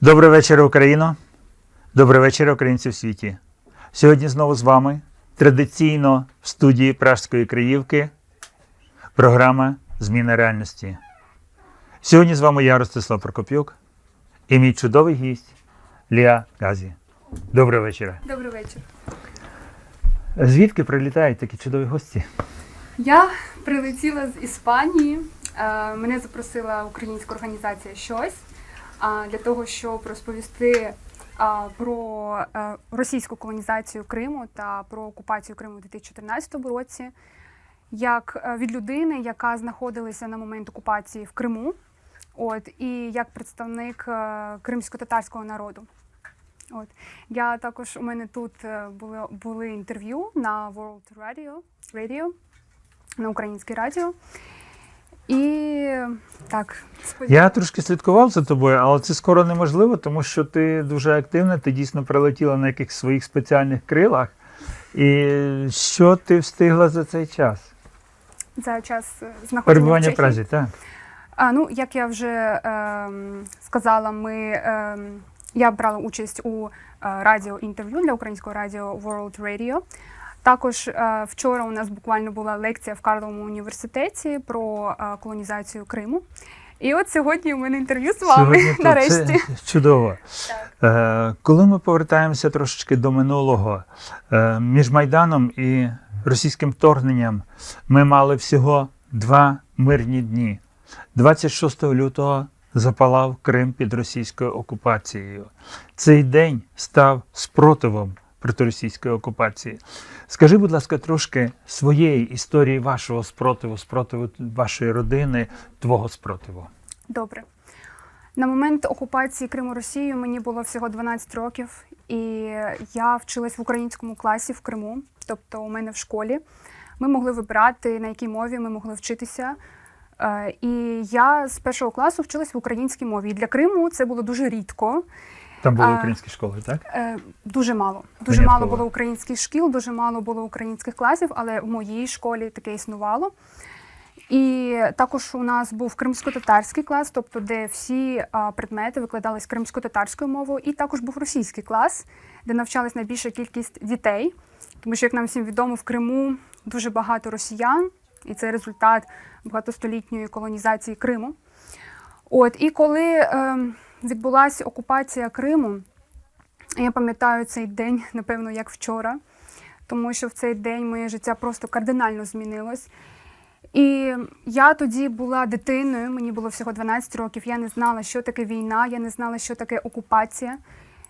Добрий вечір, Україно! Добрий вечір, українці в світі. Сьогодні знову з вами традиційно в студії Пражської Криївки програма Зміна реальності. Сьогодні з вами я, Ростислав Прокопюк, і мій чудовий гість Ліа Газі. Доброго вечора. Добрий вечір. Звідки прилітають такі чудові гості? Я прилетіла з Іспанії. Е, Мене запросила українська організація щось для того, щоб розповісти про е, російську колонізацію Криму та про окупацію Криму у 2014 році, як е, від людини, яка знаходилася на момент окупації в Криму, от і як представник е, кримсько-татарського народу. От я також у мене тут були, були інтерв'ю на World Radio, Radio на українське радіо. І так, Я трошки слідкував за тобою, але це скоро неможливо, тому що ти дуже активна, ти дійсно прилетіла на якихось своїх спеціальних крилах. І що ти встигла за цей час? за час е, знаходження в Перебування в Чехії. Празі, так. А, ну, як я вже ем, сказала, ми, ем, я брала участь у е, радіоінтерв'ю для українського радіо World Radio. Також е, вчора у нас буквально була лекція в Карловому університеті про е, колонізацію Криму. І от сьогодні у мене інтерв'ю з вами Сьогодні нарешті. Це чудово. Е, коли ми повертаємося трошечки до минулого, між Майданом і російським вторгненням ми мали всього два мирні дні. 26 лютого запалав Крим під російською окупацією. Цей день став спротивом проти російської окупації. Скажи, будь ласка, трошки своєї історії вашого спротиву, спротиву вашої родини, твого спротиву. Добре. На момент окупації Криму Росією мені було всього 12 років, і я вчилась в українському класі в Криму, тобто у мене в школі. Ми могли вибирати, на якій мові ми могли вчитися. Е, І я з першого класу вчилась в українській мові. І для Криму це було дуже рідко. Там були українські школи, так? Е, Дуже мало. Дуже Винятково. мало було українських шкіл, дуже мало було українських класів, але в моїй школі таке існувало. І також у нас був кримсько-татарський клас, тобто де всі а, предмети викладались кримсько-татарською мовою, і також був російський клас, де навчалась найбільша кількість дітей. Тому що, як нам всім відомо, в Криму дуже багато росіян, і це результат багатостолітньої колонізації Криму. От, і коли е, відбулася окупація Криму, я пам'ятаю цей день, напевно, як вчора, тому що в цей день моє життя просто кардинально змінилось. І я тоді була дитиною, мені було всього 12 років. Я не знала, що таке війна, я не знала, що таке окупація.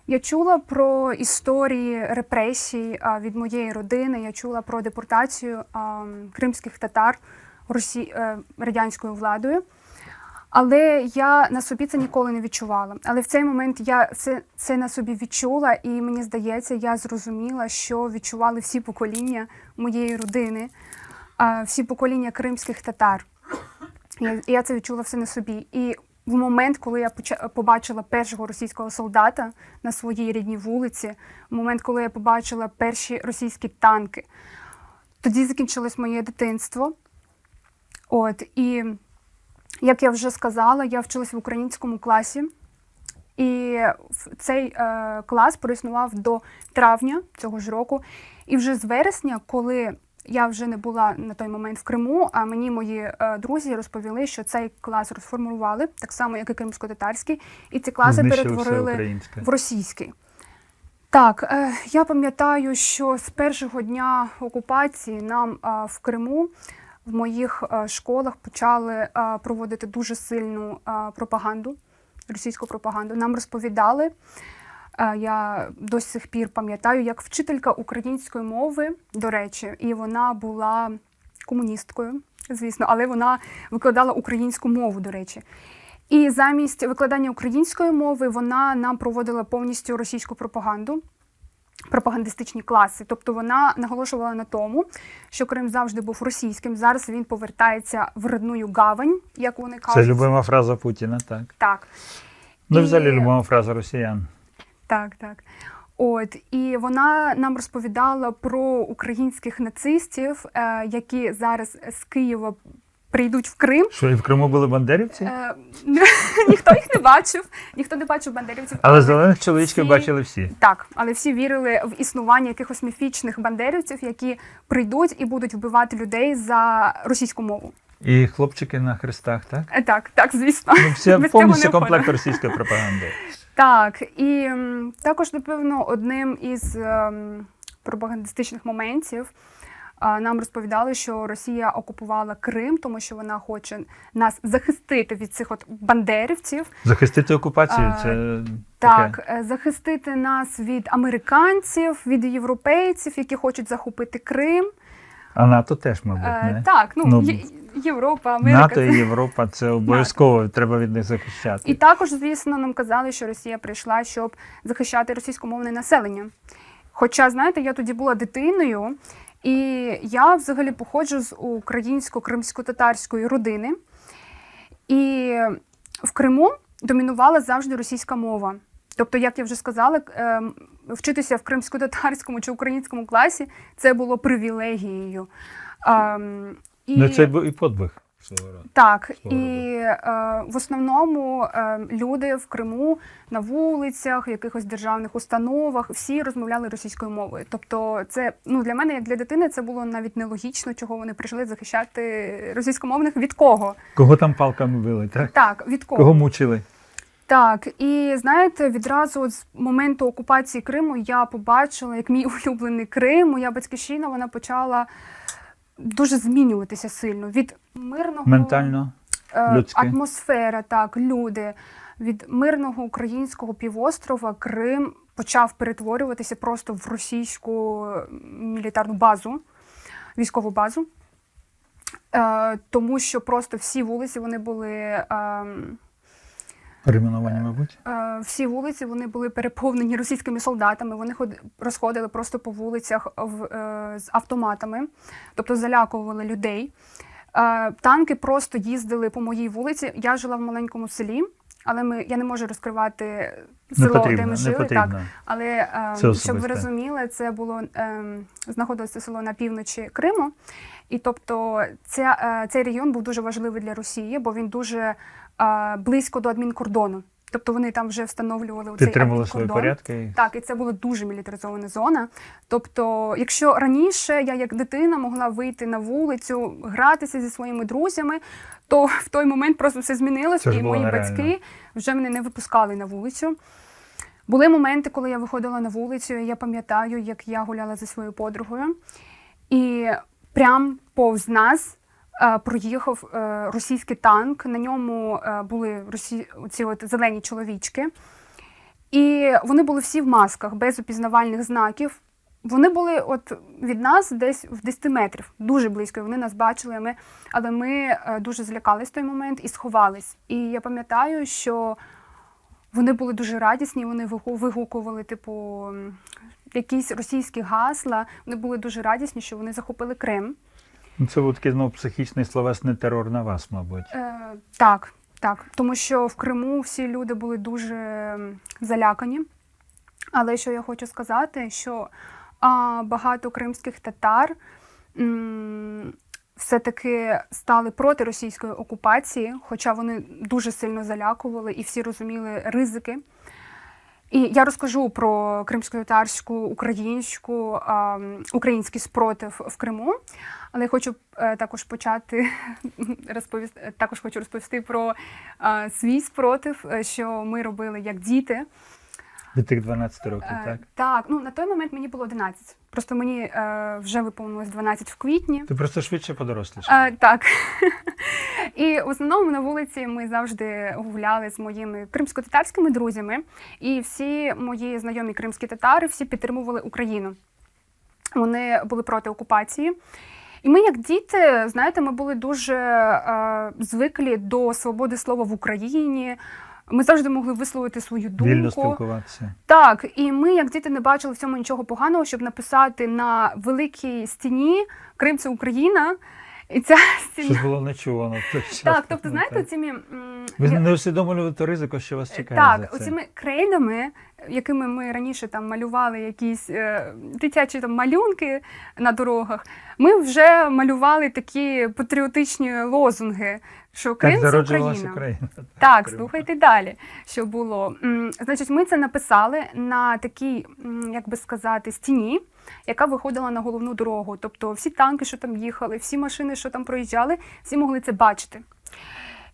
Я чула про історії репресій від моєї родини. Я чула про депортацію кримських татар Росі... е, радянською владою. Але я на собі це ніколи не відчувала. Але в цей момент я це, це на собі відчула, і мені здається, я зрозуміла, що відчували всі покоління моєї родини, всі покоління кримських татар. Я, я це відчула все на собі. І в момент, коли я побачила першого російського солдата на своїй рідній вулиці, в момент, коли я побачила перші російські танки, тоді закінчилось моє дитинство. От і як я вже сказала, я вчилась в українському класі, і цей е, клас проіснував до травня цього ж року. І вже з вересня, коли я вже не була на той момент в Криму, а мені мої е, друзі розповіли, що цей клас розформували, так само, як і кримсько-татарський, і ці класи Знищили перетворили в російський. Так, е, я пам'ятаю, що з першого дня окупації нам е, в Криму в моїх е, школах почали е, проводити дуже сильну е, пропаганду, російську пропаганду. Нам розповідали. Я до сих пір пам'ятаю, як вчителька української мови, до речі, і вона була комуністкою, звісно, але вона викладала українську мову, до речі. І замість викладання української мови вона нам проводила повністю російську пропаганду, пропагандистичні класи. Тобто вона наголошувала на тому, що Крим завжди був російським. Зараз він повертається в родную гавань, як вони кажуть. Це любима фраза Путіна, так. Так. Ну, і І- взагалі любима фраза росіян. Так, так. От і вона нам розповідала про українських нацистів, е, які зараз з Києва прийдуть в Крим. Що і в Криму були бандерівці? Е, ніхто їх не бачив, ніхто не бачив бандерівців. Але зелених чоловічків всі- бачили всі. Так, але всі вірили в існування якихось міфічних бандерівців, які прийдуть і будуть вбивати людей за російську мову. І хлопчики на хрестах, так? Е, Так, так, звісно. Ну, цього повністю комплект російської пропаганди. Так, і м, також, напевно, одним із ем, пропагандистичних моментів нам розповідали, що Росія окупувала Крим, тому що вона хоче нас захистити від цих от бандерівців. Захистити окупацію це Так, таке. е, захистити нас від американців, від європейців, які хочуть захопити Крим. А НАТО теж, мабуть, Е, не? Так, ну, Ну, Європа, Америка. НАТО і Європа це обов'язково треба від них захищати. І також, звісно, нам казали, що Росія прийшла, щоб захищати російськомовне населення. Хоча, знаєте, я тоді була дитиною, і я взагалі походжу з українсько-кримсько-татарської родини. І в Криму домінувала завжди російська мова. Тобто, як я вже сказала, ем, вчитися в кримсько-татарському чи українському класі це було привілегією. Ем, І... Ну це був і подвиг свого. Так, свого і е, в основному е, люди в Криму на вулицях, якихось державних установах, всі розмовляли російською мовою. Тобто, це ну для мене, як для дитини, це було навіть нелогічно, чого вони прийшли захищати російськомовних від кого. Кого там палками били, так? Так, від кого? Кого мучили? Так, і знаєте, відразу от з моменту окупації Криму я побачила, як мій улюблений Крим, моя батьківщина, вона почала дуже змінюватися сильно від мирного Ментально. Е, Людське. атмосфера, так, люди. Від мирного українського півострова Крим почав перетворюватися просто в російську мілітарну базу, військову базу. Е, тому що просто всі вулиці вони були. ем, Перейменування, мабуть. Е, Всі вулиці вони були переповнені російськими солдатами. Вони ход- розходили просто по вулицях е, з автоматами, тобто залякували людей. Е, Танки просто їздили по моїй вулиці. Я жила в маленькому селі, але ми я не можу розкривати Не село, де потрібно, ми не жили. потрібно. Так, але е, Це щоб ви розуміли, це було е, знаходилося село на півночі Криму. І тобто ця, е, цей регіон був дуже важливий для Росії, бо він дуже близько до адмінкордону. Тобто вони там вже встановлювали цей Підтримували свої порядки. Так, і це була дуже мілітаризована зона. Тобто, якщо раніше я як дитина могла вийти на вулицю, гратися зі своїми друзями, то в той момент просто все змінилось, і мої нереально. батьки вже мене не випускали на вулицю. Були моменти, коли я виходила на вулицю, і я пам'ятаю, як я гуляла зі своєю подругою, і прям повз нас проїхав е, російський танк. На ньому е, були росі... ці от зелені чоловічки. І вони були всі в масках, без опізнавальних знаків. Вони були от від нас десь в 10 метрів, дуже близько. Вони нас бачили, ми, але ми е, дуже злякались в той момент і сховались. І я пам'ятаю, що вони були дуже радісні, вони вигу- вигукували, типу, якісь російські гасла. Вони були дуже радісні, що вони захопили Крим. Це був такий знову психічний словесний терор на вас, мабуть. Е, так, так. Тому що в Криму всі люди були дуже залякані. Але що я хочу сказати, що а, багато кримських татар все-таки стали проти російської окупації, хоча вони дуже сильно залякували і всі розуміли ризики. І я розкажу про кримсько-татарську, українську, а, український спротив в Криму. Але я хочу е, також почати розповісти, також хочу розповісти про е, свій спротив, е, що ми робили як діти. Від тих 12 років, Е, так? так, ну на той момент мені було 11. Просто мені е, вже виповнилось 12 в квітні. Ти просто швидше. Е, так. І в основному на вулиці ми завжди гуляли з моїми кримсько-татарськими друзями, і всі мої знайомі кримські татари всі підтримували Україну. Вони були проти окупації. І ми, як діти, знаєте, ми були дуже е, звиклі до свободи слова в Україні. Ми завжди могли висловити свою думку. Вільно спілкуватися. Так, і ми, як діти, не бачили в цьому нічого поганого, щоб написати на великій стіні Крим це Україна. І ця стіна. ж було нечувано в той час. Так, тобто, знаєте, цими Ви не усвідомлювали то ризико, що вас чекає. так, за це. оцими крейдами, якими ми раніше там малювали якісь е, дитячі там малюнки на дорогах, ми вже малювали такі патріотичні лозунги, що Крим Так це Україна. Україна. Так, Крим. слухайте далі, що було. Значить, ми це написали на такій, як би сказати, стіні, яка виходила на головну дорогу. Тобто всі танки, що там їхали, всі машини, що там проїжджали, всі могли це бачити.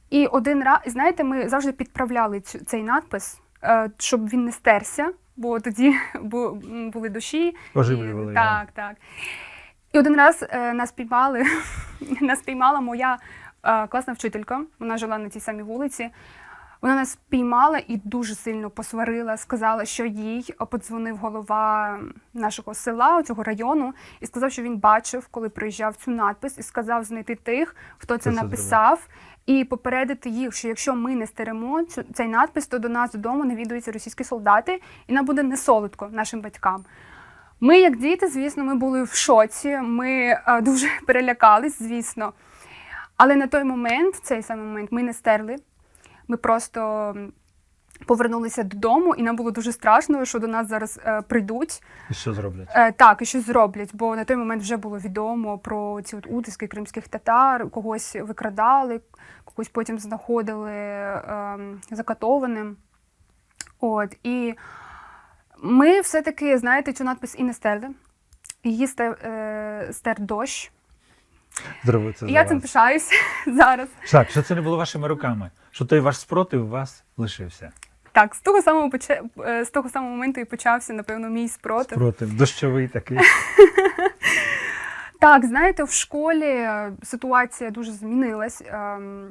І один раз, знаєте, ми завжди підправляли цю, цей надпис, е, щоб він не стерся, бо тоді бу- були душі. Оживлювали І, так, так. І один раз е, нас піймали, нас піймала моя е, класна вчителька. Вона жила на тій самій вулиці. Вона нас піймала і дуже сильно посварила, сказала, що їй подзвонив голова нашого села, цього району, і сказав, що він бачив, коли приїжджав цю надпис, і сказав знайти тих, хто це це написав, і попередити їх, що якщо ми не стеремо цей надпис, то до нас додому навідуються російські солдати, і нам буде не солодко нашим батькам. Ми, як діти, звісно, ми були в шоці. Ми е, дуже перелякались, звісно. Але на той момент, в цей самий момент, ми не стерли. Ми просто повернулися додому, і нам було дуже страшно, що до нас зараз е, прийдуть. І що зроблять? Е, так, і щось зроблять, бо на той момент вже було відомо про ці от утиски кримських татар, когось викрадали, когось потім знаходили е, закатованим. От, і ми все-таки, знаєте, цю надпис і не стерли. Її стер, е, стер дощ. Зробили це я цим пишаюсь зараз. Так, що це не було вашими руками, що той ваш спротив у вас лишився. Так, з того самого поча... е, з того самого моменту і почався, напевно, мій спротив. Спротив, дощовий такий. Так, знаєте, в школі е, ситуація дуже змінилась. ем,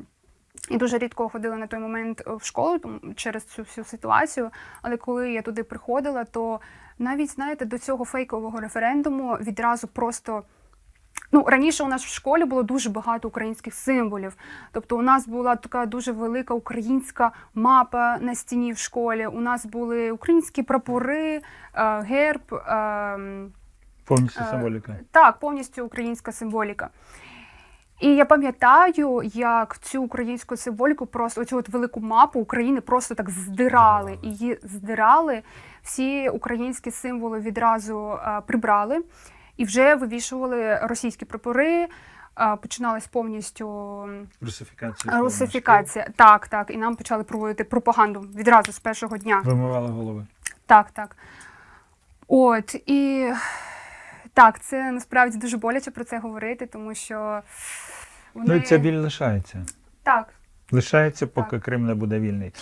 І дуже рідко ходила на той момент в школу через цю всю ситуацію. Але коли я туди приходила, то навіть знаєте, до цього фейкового референдуму відразу просто. Ну, раніше у нас в школі було дуже багато українських символів. Тобто, у нас була така дуже велика українська мапа на стіні в школі. У нас були українські прапори, е, герб. ем, Повністю Е, символіка. так, повністю українська символіка. І я пам'ятаю, як цю українську символіку, просто оцю от велику мапу України просто так здирали. І її здирали. Всі українські символи відразу е, прибрали і вже вивішували російські прапори. Починалась повністю Русифікація. русифікація. Так, так. І нам почали проводити пропаганду відразу з першого дня. Вимивали голови. Так, так. От і так, це насправді дуже боляче про це говорити, тому що вони Ну і ця біль лишається. так. Лишається, поки Крим не буде вільний.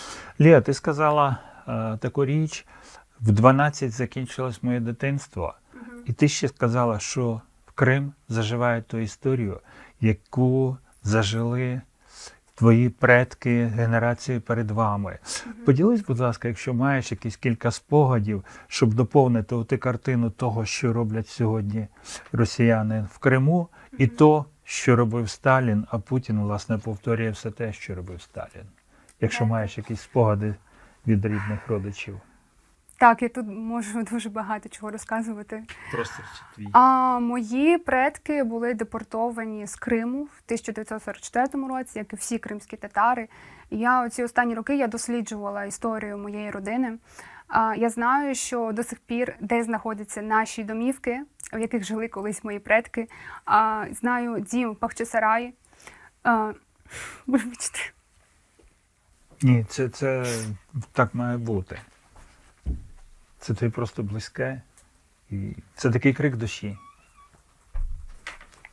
Лія, ти сказала е, таку річ: в 12 закінчилось моє дитинство, і ти ще сказала, що в Крим заживає ту історію, яку зажили твої предки генерації перед вами. Поділись, будь ласка, якщо маєш якісь кілька спогадів, щоб доповнити оту картину того, що роблять сьогодні росіяни в Криму, і то, що робив Сталін, а Путін, власне, повторює все те, що робив Сталін. Якщо маєш якісь спогади від рідних родичів. Так, я тут можу дуже багато чого розказувати. Просто твій. А мої предки були депортовані з Криму в 1944 році, як і всі кримські татари. І Я ці останні роки я досліджувала історію моєї родини. А, Я знаю, що до сих пір, де знаходяться наші домівки, в яких жили колись мої предки. А, Знаю дім. А, Вибачте. Ні, це, це так має бути. Це тобі просто близьке. І це такий крик душі.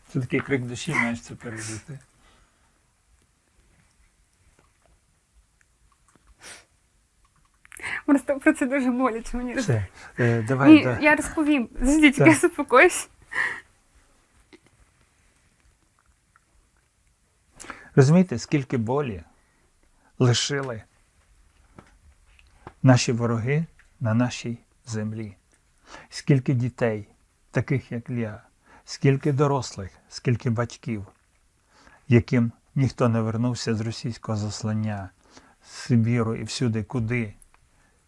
Це такий крик душі, маєш це пережити. Просто про це дуже боляче мені. Все. Е, давай, Ні, да. я розповім. Заждіть, Так. я заспокоюсь. Розумієте, скільки болі лишили наші вороги на нашій землі? Скільки дітей, таких як я, скільки дорослих, скільки батьків, яким ніхто не вернувся з російського заслання, з Сибіру і всюди, куди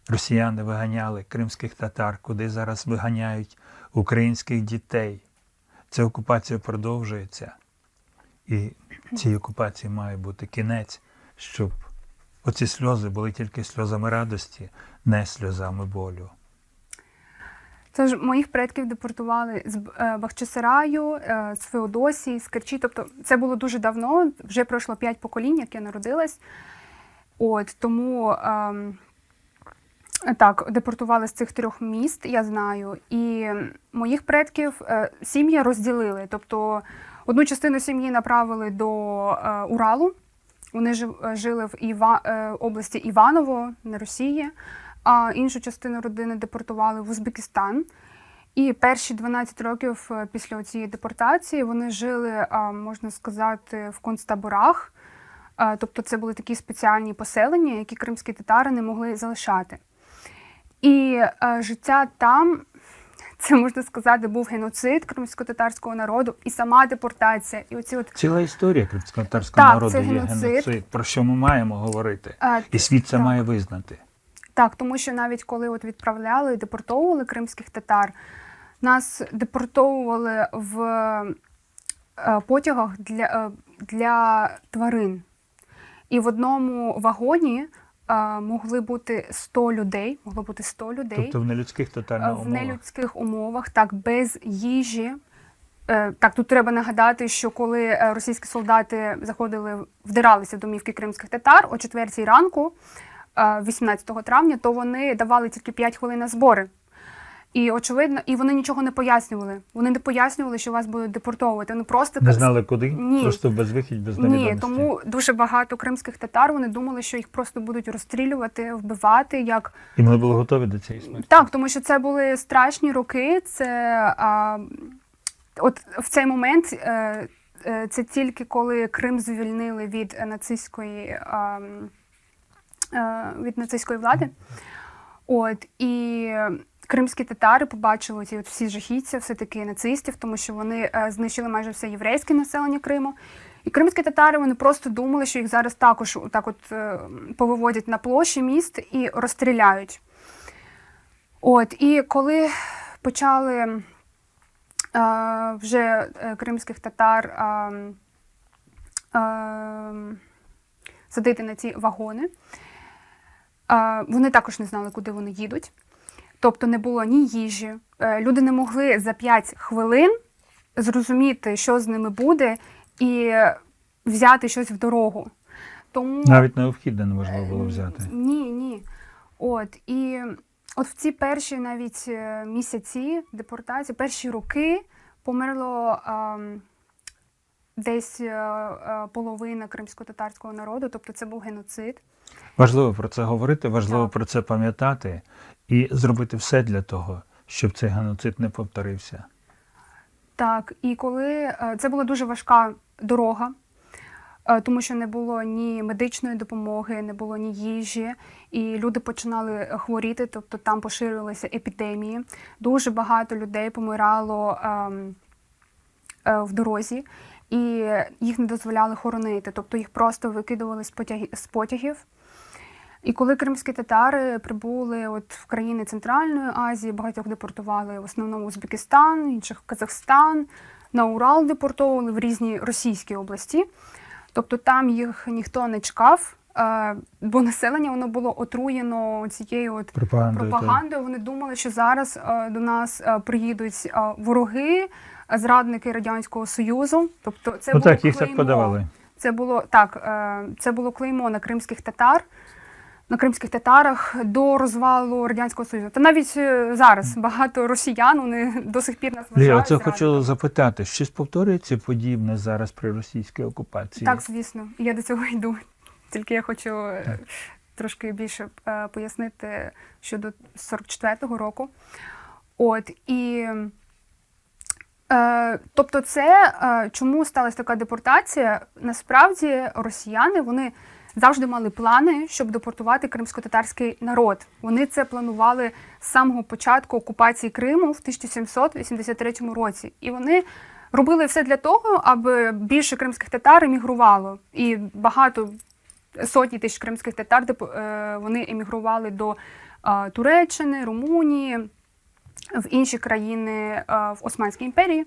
росіяни виганяли кримських татар, куди зараз виганяють українських дітей. Ця окупація продовжується. І цій окупації має бути кінець, щоб оці сльози були тільки сльозами радості, не сльозами болю. Це ж моїх предків депортували з е, Бахчисараю, е, з Феодосії, з Керчі. Тобто це було дуже давно, вже пройшло п'ять поколінь, як я народилась. От тому ем, так, депортували з цих трьох міст, я знаю. І моїх предків е, сім'ї розділили. Тобто одну частину сім'ї направили до е, Уралу. Вони е, жили в Іва, е, області Іваново на Росії, а іншу частину родини депортували в Узбекистан. І перші 12 років е, після цієї депортації вони жили, можна сказати, в концтаборах. Тобто це були такі спеціальні поселення, які кримські татари не могли залишати. І життя там, це можна сказати, був геноцид кримсько-татарського народу і сама депортація. І оці от Ціла історія кримськотарського Так, народу це є геноцид. геноцид, про що ми маємо говорити. е, І світ це так. має визнати. Так, тому що навіть коли от відправляли і депортовували кримських татар, нас депортовували в е, потягах для, е, для тварин. І в одному вагоні е, могли бути 100 людей, могло бути 100 людей Тобто в нелюдських тотально тотально в умовах. нелюдських умовах, так, без їжі. Е, Так, тут треба нагадати, що коли е, російські солдати заходили, вдиралися в домівки кримських татар о 4 ранку, е, 18 травня, то вони давали тільки 5 хвилин на збори. І очевидно, і вони нічого не пояснювали. Вони не пояснювали, що вас будуть депортовувати. Вони просто Не знали куди, Ні. просто без ні, невідомості. тому дуже багато кримських татар вони думали, що їх просто будуть розстрілювати, вбивати як І ми були готові до цієї смерті. так, тому що це були страшні роки. Це а, от в цей момент е, е, це тільки коли Крим звільнили від нацистської а, м, е, від нацистської влади. От і кримські татари побачили ці от всі жахіття, все таки нацистів, тому що вони е, знищили майже все єврейське населення Криму. І кримські татари вони просто думали, що їх зараз також так от е, повиводять на площі міст і розстріляють. От, і коли почали е, вже е, кримських татар е, е, садити на ці вагони, е, вони також не знали, куди вони їдуть. Тобто не було ні їжі. Е, люди не могли за 5 хвилин зрозуміти, що з ними буде, і взяти щось в дорогу. Тому Навіть необхідне неможливо було взяти. Е, Ні, ні. От і от в ці перші навіть е, місяці депортації, перші роки померло ем, десь е, половина кримсько-татарського народу, тобто це був геноцид. Важливо про це говорити, важливо Так. про це пам'ятати і зробити все для того, щоб цей геноцид не повторився. Так, і коли е, це була дуже важка дорога, е, тому що не було ні медичної допомоги, не було ні їжі, і люди починали хворіти, тобто там поширювалися епідемії. Дуже багато людей помирало ем, е, в дорозі, і їх не дозволяли хоронити, тобто їх просто викидували з потягів. І коли кримські татари прибули от в країни Центральної Азії, багатьох депортували в основному Узбекистан, інших в Казахстан, на Урал депортовували в різні російські області. Тобто там їх ніхто не чекав, е, бо населення воно було отруєно цією от Пропагандою. пропагандою. Вони думали, що зараз е, до нас е, приїдуть вороги, зрадники Радянського Союзу. Тобто це Ну було так, їх так подавали. Це було так, це було клеймо на кримських татар, на кримських татарах до розвалу Радянського Союзу. Та навіть е, зараз багато росіян вони до сих пір нас вважають. оце хочу запитати, щось повторюється подібне зараз при російській окупації? Так, звісно, я до цього йду. Тільки я хочу е, трошки більше е, пояснити щодо 44-го року. От і. Тобто, це чому сталася така депортація? Насправді росіяни вони завжди мали плани, щоб депортувати кримсько-татарський народ. Вони це планували з самого початку окупації Криму в 1783 році. І вони робили все для того, аби більше кримських татар емігрувало. І багато сотні тисяч кримських татар е, вони емігрували до е, Туреччини, Румунії, в інші країни е, в Османській імперії.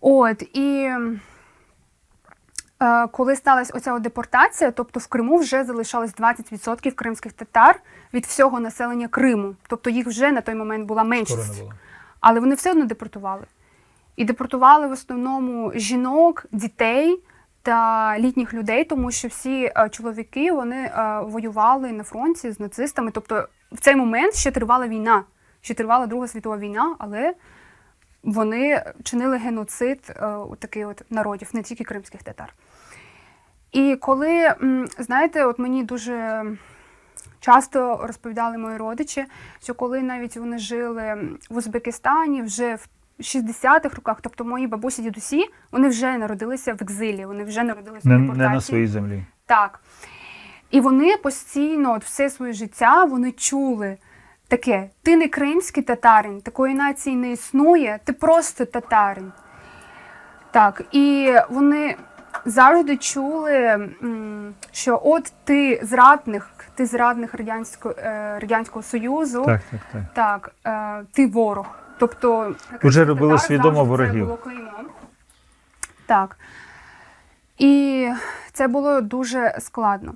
От і Коли сталася оця депортація, тобто в Криму вже залишалось 20% кримських татар від всього населення Криму. Тобто їх вже на той момент була меншість. Але вони все одно депортували. І депортували в основному жінок, дітей та літніх людей, тому що всі е, чоловіки вони е, воювали на фронті з нацистами. Тобто в цей момент ще тривала війна, ще тривала Друга світова війна, але вони чинили геноцид е, от таких от народів, не тільки кримських татар. І коли, знаєте, от мені дуже часто розповідали мої родичі, що коли навіть вони жили в Узбекистані вже в 60-х роках, тобто мої бабусі, дідусі, вони вже народилися в екзилі, вони вже народилися Не, в не на своїй землі. Так. І вони постійно, от все своє життя, вони чули таке: ти не кримський татарин, такої нації не існує, ти просто татарин. Так, і вони завжди чули, що от ти зрадник, ти зрадник Радянського, е, Радянського Союзу, Так, так, так. так е, ти ворог. Тобто Уже робили свідомо ворогів. Це було клеймом. Так. І це було дуже складно.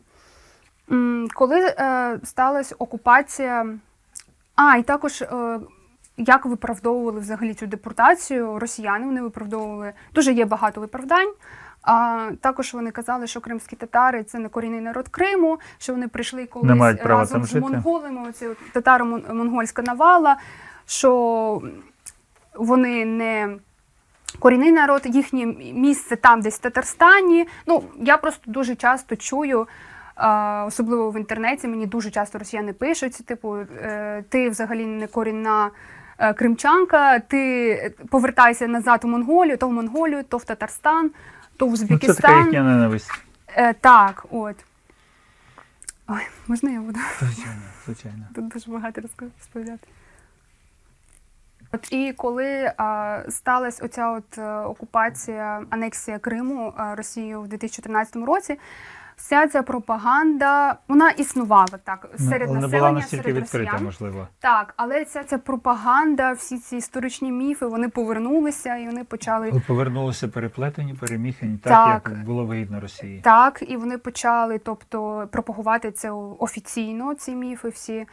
Коли е, сталася окупація, а, і також е, як виправдовували взагалі цю депортацію, росіяни вони виправдовували. Дуже є багато виправдань. А також вони казали, що кримські татари це не корінний народ Криму, що вони прийшли колись Не мають права разом там з жити. монголами, оці татаро-монгольська навала, що вони не корінний народ, їхнє місце там, десь в Татарстані. Ну, я просто дуже часто чую. Особливо в інтернеті мені дуже часто росіяни пишуть, типу, е, ти взагалі не корінна е, кримчанка, ти повертайся назад у Монголію, то в Монголію, то в Татарстан, то Узбекистан. Ну, це така їхня ненависть. Е, так, от. Ой, можна я буду? Звичайно, звичайно. Тут дуже багато розповідати. От і коли а, сталася оця от е, окупація, анексія Криму а, Росією в 2014 році, вся ця пропаганда вона існувала так серед Ну, не населення, була настільки серед відкрита, можливо. Так, але ця ця пропаганда, всі ці історичні міфи, вони повернулися і вони почали От Повернулися переплетені, переміхані, так, Так. як було вигідно Росії. Так, і вони почали, тобто, пропагувати це офіційно, ці міфи всі.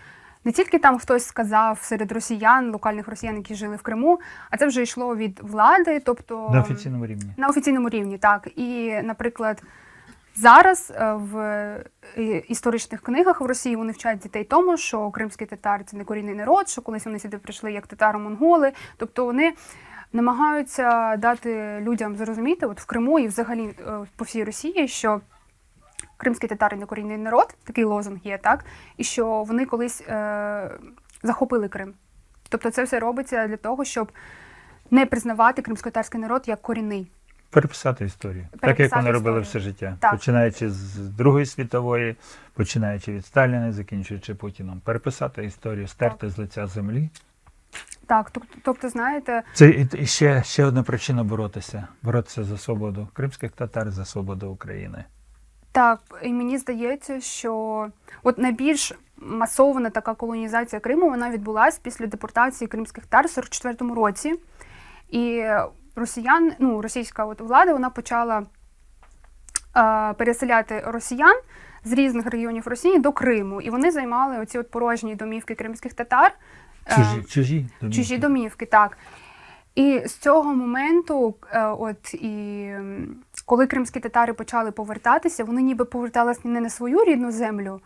Не тільки там хтось сказав серед росіян, локальних росіян, які жили в Криму, а це вже йшло від влади, тобто На офіційному рівні. на офіційному рівні, так. І, наприклад, зараз е, в е, історичних книгах в Росії вони вчать дітей тому, що кримські татари це не корінний народ, що колись вони сюди прийшли як татаро-монголи. Тобто вони намагаються дати людям зрозуміти, от в Криму і взагалі е, по всій Росії, що кримські татари не корінний народ, такий лозунг є, так, і що вони колись е, захопили Крим. Тобто це все робиться для того, щоб не признавати кримськотарський народ як корінний. Переписати історію. так як Переписати вони робили історію. все життя. Так. Починаючи з Другої світової, починаючи від Сталіна, закінчуючи Путіном. Переписати історію, стерти з лиця землі. Так, тобто, знаєте, Це і ще, ще одна причина боротися. Боротися за свободу кримських татар, за свободу України. так, і мені здається, що от найбільш масована така колонізація Криму вона відбулася після депортації кримських татар в 44-му році. І росіян, ну, російська от влада вона почала е, переселяти росіян з різних регіонів Росії до Криму. І вони займали оці от порожні домівки кримських татар. Е, Чужі, чужі домівки. Чужі домівки, так. І з цього моменту, е, от і коли кримські татари почали повертатися, вони ніби поверталися не на свою рідну землю,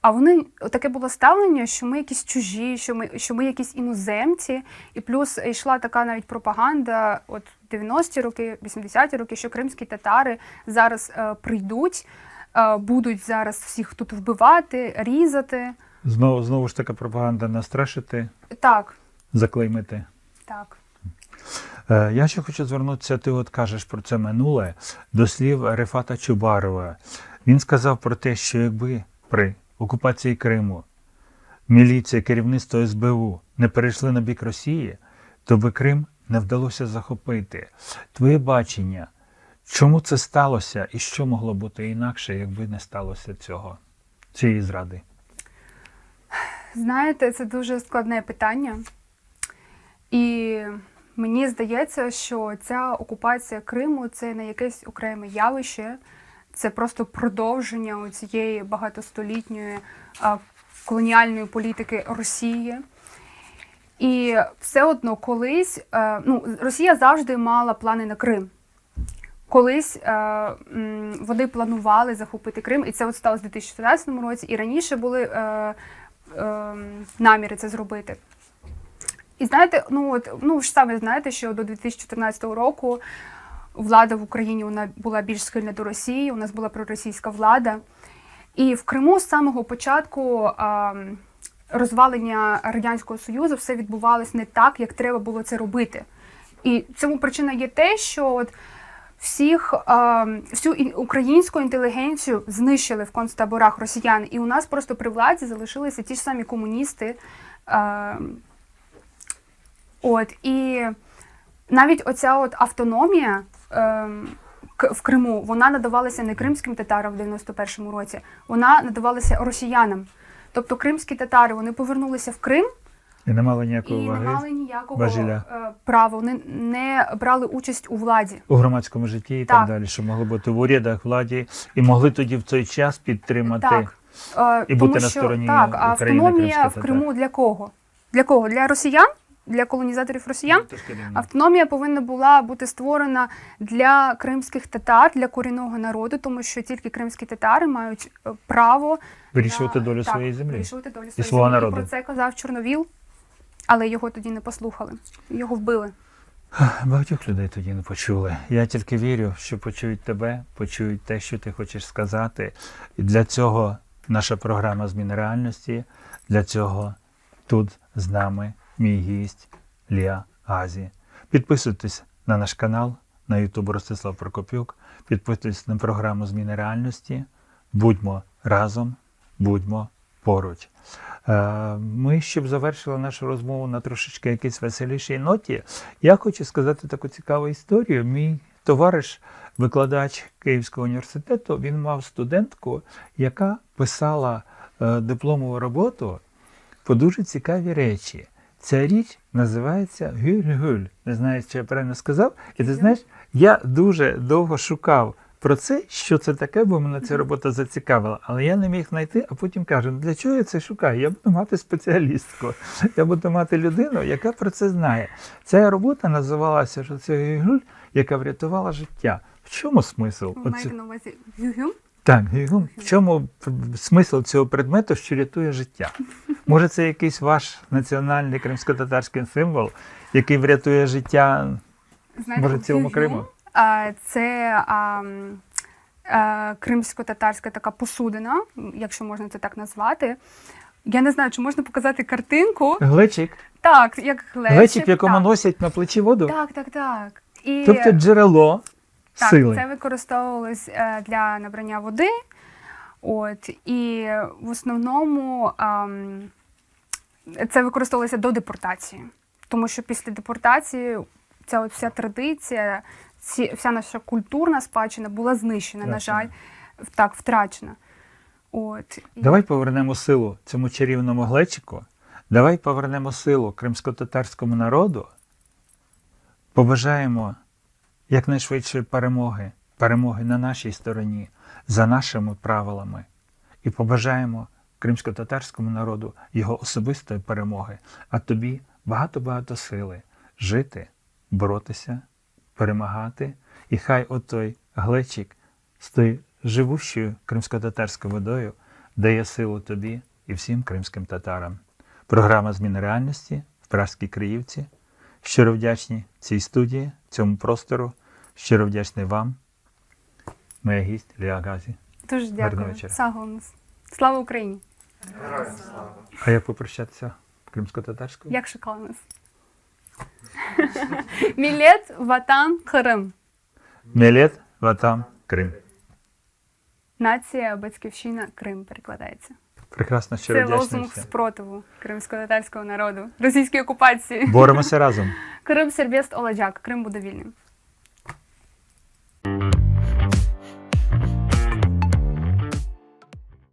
а вони таке було ставлення, що ми якісь чужі, що ми, що ми якісь іноземці. І плюс йшла така навіть пропаганда, от 90-ті роки, 80-ті роки, що кримські татари зараз е, прийдуть, е, будуть зараз всіх тут вбивати, різати. Знову, знову ж така пропаганда настрашити, Так, заклеймити. так. Е, Я ще хочу звернутися, ти от кажеш про це минуле, до слів Рефата Чубарова. Він сказав про те, що якби при окупації Криму міліція, керівництво СБУ не перейшли на бік Росії, то би Крим не вдалося захопити. Твоє бачення, чому це сталося і що могло бути інакше, якби не сталося цього, цієї зради? Знаєте, це дуже складне питання. І Мені здається, що ця окупація Криму це не якесь окреме явище, це просто продовження цієї багатостолітньої колоніальної політики Росії. І все одно колись е, ну, Росія завжди мала плани на Крим. Колись е, вони планували захопити Крим, і це от сталося в 2014 році, і раніше були е, наміри це зробити. І знаєте, ну от ну ж самі знаєте, що до 2014 року влада в Україні вона була більш схильна до Росії, у нас була проросійська влада. І в Криму з самого початку розвалення Радянського Союзу все відбувалось не так, як треба було це робити. І цьому причина є те, що от всіх всю українську інтелігенцію знищили в концтаборах росіян, і у нас просто при владі залишилися ті ж самі комуністи. От і навіть оця от автономія ем, в Криму, вона надавалася не кримським татарам в 91-му році, вона надавалася росіянам. Тобто кримські татари вони повернулися в Крим І не мали і ваги, не мали ніякого важеля. е, права. Вони не брали участь у владі. у громадському житті і так, Так. далі, що могли бути в урядах, владі, і могли тоді в той час підтримати. Так. і І тому бути на що, стороні так, а України, автономія в. Криму для кого? Для кого? Для росіян? Для колонізаторів росіян? Автономія повинна була бути створена для кримських татар, для корінного народу, тому що тільки кримські татари мають е, право Вирішувати на- долю так, своєї землі. Вирішувати долю своєї свого землі. народу. Про це казав Чорновіл, але його тоді не послухали. Його вбили. Багатьох людей тоді не почули. Я тільки вірю, що почують тебе, почують те, що ти хочеш сказати. І для цього наша програма зміни реальності. Для цього тут з нами мій гість Лія Газі. Підписуйтесь на наш канал на YouTube Ростислав Прокопюк. Підписуйтесь на програму зміни реальності. Будьмо разом, будьмо поруч. Е, Ми, щоб завершили нашу розмову на трошечки якійсь веселішій ноті, я хочу сказати таку цікаву історію. Мій товариш, викладач Київського університету, він мав студентку, яка писала е, дипломову роботу по дуже цікаві речі. Ця річ називається гюль-гюль. Не знаю, чи я правильно сказав. І ти знаєш, я дуже довго шукав про це, що це таке, бо мене ця робота зацікавила. Але я не міг знайти, а потім кажу, «Ну, для чого я це шукаю? Я буду мати спеціалістку. Я буду мати людину, яка про це знає. Ця робота називалася що це гюль, яка врятувала життя. В чому смисл? Маєте на увазі гюгюм? Так, гігун. В чому смисл цього предмету, що рятує життя? Може, це якийсь ваш національний кримсько-татарський символ, який врятує життя? Знаєте, Може, цілому Криму? а, Це а, а, кримсько-татарська така посудина, якщо можна це так назвати. Я не знаю, чи можна показати картинку. Глечик. Так, як глечик. Глечик, в якому так. носять на плечі воду. Так, так, так. І Тобто джерело так, сили. це використовувалось е, для набрання води. От, і в основному це використовувалося до депортації. Тому що після депортації ця от вся традиція, ці, вся наша культурна спадщина була знищена, на жаль, так, втрачена. От, і- Давай повернемо силу цьому чарівному глечику. Давай повернемо силу кримсько-татарському народу. Побажаємо якнайшвидшої перемоги, перемоги на нашій стороні, за нашими правилами. І побажаємо кримсько-татарському народу його особистої перемоги, а тобі багато-багато сили жити, боротися, перемагати. І хай отой глечик з тою живущою кримсько-татарською водою дає силу тобі і всім кримським татарам. Програма зміни реальності в Пражській Криївці. Щиро вдячні цій студії, цьому простору. Щиро вдячний вам, моя гість Ліа Газі. Дуже дякую. вечора. Слава Україні! А як попрощатися кримсько-татарською? Як шоколаднус. Мілет Ватан Крим. Мелет, Ватам, Крим. Нація, батьківщина, Крим перекладається. Прекрасно, щиро Це вдячний. лозунг всім. спротиву кримсько-татарського народу, російській окупації. Боремося разом. Крим сербєст Оладжак, Крим буде вільним.